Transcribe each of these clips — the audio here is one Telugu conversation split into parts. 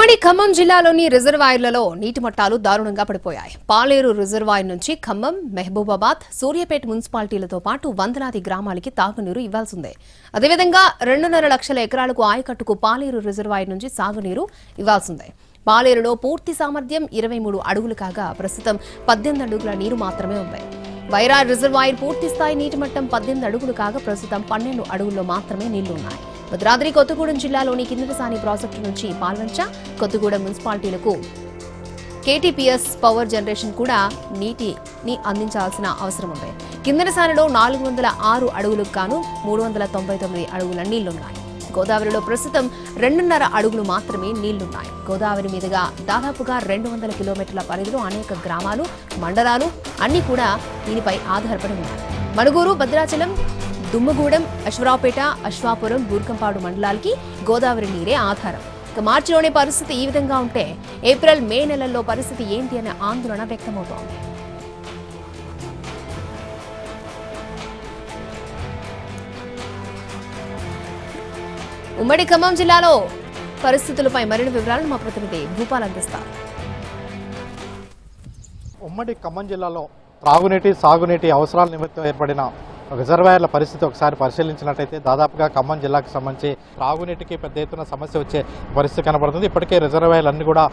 ఉమ్మడి ఖమ్మం జిల్లాలోని రిజర్వాయర్లలో నీటి మట్టాలు దారుణంగా పడిపోయాయి. పాలేరు రిజర్వాయర్ నుంచి ఖమ్మం మహబూబాబాద్ సూర్యాపేట మున్సిపాలిటీలతో పాటు వందలాది గ్రామాలకి తాగునీరు ఇవ్వాల్సిందే. అదేవిధంగా రెండున్నర లక్షల ఎకరాలకు ఆయకట్టుకు పాలేరు రిజర్వాయర్ నుంచి సాగునీరు ఇవ్వాల్సిందే. పాలేరులో పూర్తి సామర్థ్యం ఇరవై మూడు అడుగులు కాగా ప్రస్తుతం పద్దెనిమిది అడుగుల నీరు మాత్రమే ఉంది. వైరా రిజర్వాయర్ పూర్తి స్థాయి నీటి మట్టం పద్దెనిమిది అడుగులు కాగా ప్రస్తుతం పన్నెండు అడుగుల్లో మాత్రమే నీళ్ళున్నాయి భద్రాద్రి కొత్తగూడెం జిల్లాలోని కిందటిసాని ప్రాజెక్టు నుంచి పాల్వంచ కొత్తగూడెం మున్సిపాలిటీలకు కేటీపీఎస్ పవర్ జనరేషన్ కూడా నీటిని అందించాల్సిన అవసరం ఉంది. కిందటిసారిలో నాలుగు వందల ఆరు అడుగులకు గాను మూడు వందల తొంభై తొమ్మిది అడుగుల నీళ్ళున్నాయి. గోదావరిలో ప్రస్తుతం రెండున్నర అడుగులు మాత్రమే నీళ్ళున్నాయి. గోదావరి మీదుగా దాదాపుగా రెండు వందల కిలోమీటర్ల పరిధిలో అనేక గ్రామాలు మండలాలు అన్ని కూడా దీనిపై ఆధారపడి ఉన్నాయి. మణుగూరు భద్రాచలం దుమ్మగూడెం అశ్వరావుపేట అశ్వాపురం బూర్కంపాడు మండలాలకి గోదావరి నీరే ఆధారం. ఇక మార్చిలోనే పరిస్థితి ఈ విధంగా ఉంటే ఏప్రిల్ మే నెలల్లో పరిస్థితి ఏంటి అనే ఆందోళన వ్యక్తమవుతోంది. ఉమ్మడి ఖమ్మం జిల్లాలో పరిస్థితులపై మరిన్ని వివరాలను మా ప్రతినిధి భూపాల్ అందిస్తారు. ఉమ్మడి ఖమ్మం జిల్లాలో త్రాగునీటి సాగునీటి అవసరాల నిమిత్తం ఏర్పడిన రిజర్వాయర్ల పరిస్థితి ఒకసారి పరిశీలించినట్టయితే దాదాపుగా ఖమ్మం జిల్లాకు సంబంధించి త్రాగునీటికి పెద్ద ఎత్తున సమస్య వచ్చే పరిస్థితి కనబడుతుంది. ఇప్పటికే రిజర్వాయర్లన్నీ కూడా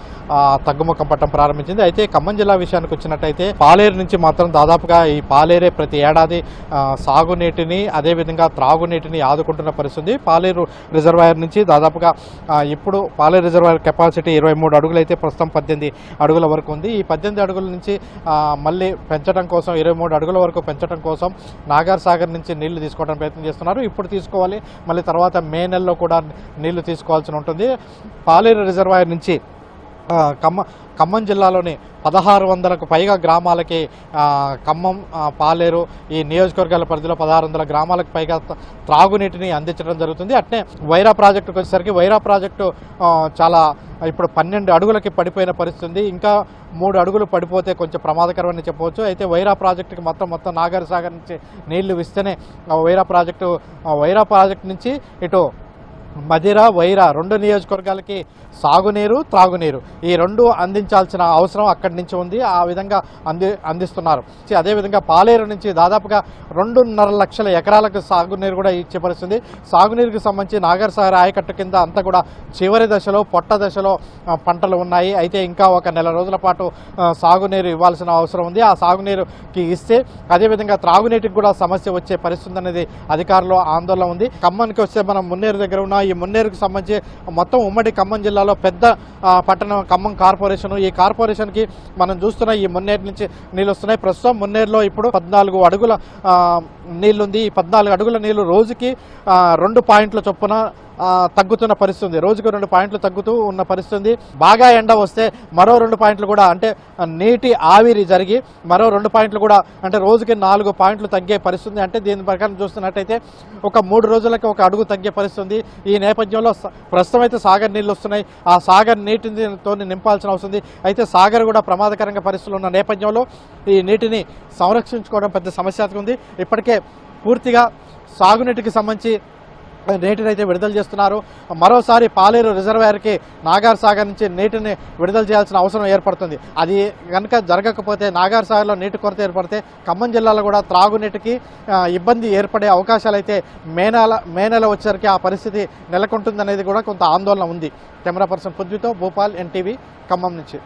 తగ్గుముఖం పట్టడం ప్రారంభించింది. అయితే ఖమ్మం జిల్లా విషయానికి వచ్చినట్టయితే పాలేరు నుంచి మాత్రం దాదాపుగా ఈ పాలేరే ప్రతి ఏడాది సాగునీటిని అదేవిధంగా త్రాగునీటిని ఆదుకుంటున్న పరిస్థితి. పాలేరు రిజర్వాయర్ నుంచి దాదాపుగా ఇప్పుడు పాలేరు రిజర్వాయర్ కెపాసిటీ ఇరవై మూడు అడుగులు అయితే ప్రస్తుతం పద్దెనిమిది అడుగుల వరకు ఉంది. ఈ పద్దెనిమిది అడుగుల నుంచి మళ్ళీ పెంచడం కోసం ఇరవై మూడు అడుగుల వరకు పెంచడం కోసం నాగార్ సాగర్ నుంచి నీళ్ళు తీసుకోవడానికి ప్రయత్నం చేస్తున్నారు. ఇప్పుడు తీసుకోవాలి. మళ్ళీ తర్వాత మే నెలలో కూడా నీళ్ళు తీసుకోవాల్సి ఉంటుంది. పాలేరు రిజర్వాయర్ నుంచి కమ్మ ఖమ్మం జిల్లాలోని పదహారు వందలకు పైగా గ్రామాలకి ఖమ్మం పాలేరు ఈ నియోజకవర్గాల పరిధిలో పదహారు వందల గ్రామాలకు పైగా త్రాగునీటిని అందించడం జరుగుతుంది. అట్నే వైరా ప్రాజెక్టుకు వచ్చేసరికి వైరా ప్రాజెక్టు చాలా ఇప్పుడు పన్నెండు అడుగులకి పడిపోయిన పరిస్థితి ఉంది ఇంకా మూడు అడుగులు పడిపోతే కొంచెం ప్రమాదకరమని చెప్పవచ్చు. అయితే వైరా ప్రాజెక్టుకి మొత్తం మొత్తం నాగర్ సాగర్ నుంచి నీళ్ళు ఇస్తేనే వైరా ప్రాజెక్టు వైరా ప్రాజెక్టు నుంచి ఇటు మదిర వైరా రెండు నియోజకవర్గాలకి సాగునీరు త్రాగునీరు. ఈ రెండు అందించాల్సిన అవసరం అక్కడి నుంచి ఉంది. ఆ విధంగా అంది అందిస్తున్నారు. అదేవిధంగా పాలేరు నుంచి దాదాపుగా రెండున్నర లక్షల ఎకరాలకు సాగునీరు కూడా ఇచ్చే పరిస్థితి సాగునీరుకి సంబంధించి నాగర్సాగర్ ఆయకట్టు కింద అంతా కూడా చివరి దశలో పొట్ట దశలో పంటలు ఉన్నాయి. అయితే ఇంకా ఒక నెల రోజుల పాటు సాగునీరు ఇవ్వాల్సిన అవసరం ఉంది. ఆ సాగునీరుకి ఇస్తే అదేవిధంగా త్రాగునీటికి కూడా సమస్య వచ్చే పరిస్థితి అనేది అధికారులు ఆందోళన ఉంది. ఖమ్మానికి వస్తే మనం మున్నేరు దగ్గర ఉన్న ఈ మున్నేరుకు సంబంధించి మొత్తం ఉమ్మడి ఖమ్మం జిల్లాలో పెద్ద పట్టణం ఖమ్మం కార్పొరేషన్. ఈ కార్పొరేషన్కి మనం చూస్తున్న ఈ మున్నేరు నుంచి నీళ్ళు వస్తున్నాయి. ప్రస్తుతం మున్నేరులో ఇప్పుడు పద్నాలుగు అడుగుల నీళ్ళుంది ఈ పద్నాలుగు అడుగుల నీళ్ళు రోజుకి రెండు పాయింట్ల చొప్పున తగ్గుతున్న పరిస్థితి రోజుకు రెండు పాయింట్లు తగ్గుతూ ఉన్న పరిస్థితి బాగా ఎండ వస్తే మరో రెండు పాయింట్లు కూడా అంటే నీటి ఆవిరి జరిగి మరో రెండు పాయింట్లు కూడా అంటే రోజుకి నాలుగు పాయింట్లు తగ్గే పరిస్థితి అంటే దీని ప్రకారం చూస్తున్నట్టయితే ఒక మూడు రోజులకి ఒక అడుగు తగ్గే పరిస్థితి ఈ నేపథ్యంలో ప్రస్తుతం అయితే సాగర్ నీళ్ళు వస్తున్నాయి. ఆ సాగర్ నీటితో నింపాల్సిన అవసరం అయితే సాగర్ కూడా ప్రమాదకరంగా పరిస్థితులు ఉన్న నేపథ్యంలో ఈ నీటిని సంరక్షించుకోవడం పెద్ద సమస్య ఉంది. ఇప్పటికే పూర్తిగా సాగునీటికి సంబంధించి నీటిని అయితే విడుదల చేస్తున్నారు. మరోసారి పాలేరు రిజర్వాయర్కి నాగార్ సాగర్ నుంచి నీటిని విడుదల చేయాల్సిన అవసరం ఏర్పడుతుంది. అది కనుక జరగకపోతే నాగార్ సాగర్లో నీటి కొరత ఏర్పడితే ఖమ్మం జిల్లాలో కూడా త్రాగునీటికి ఇబ్బంది ఏర్పడే అవకాశాలు అయితే మే నెల మే నెల వచ్చేసరికి ఆ పరిస్థితి నెలకొంటుందనేది కూడా కొంత ఆందోళన ఉంది. కెమెరా పర్సన్ పృథ్వీతో భూపాల్ ఎన్టీవీ ఖమ్మం నుంచి.